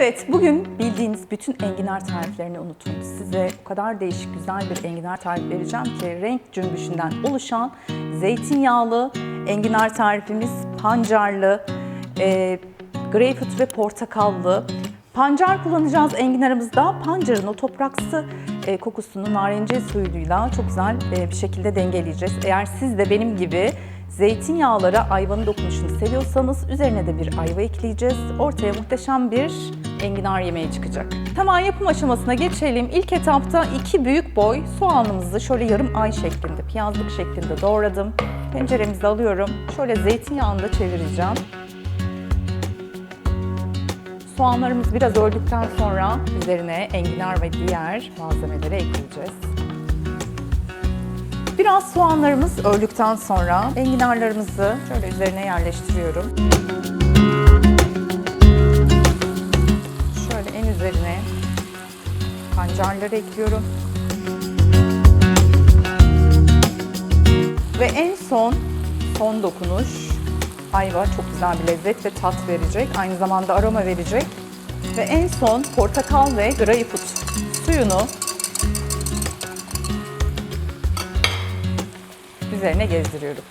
Evet, bugün bildiğiniz bütün enginar tariflerini unutun. Size o kadar değişik güzel bir enginar tarifi vereceğim ki renk cümbüşünden oluşan zeytinyağlı enginar tarifimiz pancarlı, e, greyfurt ve portakallı. Pancar kullanacağız enginarımızda. Pancarın o topraksı e, kokusunu narenciye suyuyla çok güzel e, bir şekilde dengeleyeceğiz. Eğer siz de benim gibi zeytinyağlara ayvanın dokunuşunu seviyorsanız üzerine de bir ayva ekleyeceğiz. Ortaya muhteşem bir enginar yemeği çıkacak. Hemen yapım aşamasına geçelim. İlk etapta iki büyük boy soğanımızı şöyle yarım ay şeklinde, piyazlık şeklinde doğradım. Tenceremizi alıyorum. Şöyle zeytinyağında çevireceğim. Soğanlarımız biraz öldükten sonra üzerine enginar ve diğer malzemeleri ekleyeceğiz. Biraz soğanlarımız öldükten sonra enginarlarımızı şöyle üzerine yerleştiriyorum. Şöyle pancarları ekliyorum. Ve en son, son dokunuş ayva çok güzel bir lezzet ve tat verecek. Aynı zamanda aroma verecek. Ve en son portakal ve greyfurt suyunu üzerine gezdiriyorum.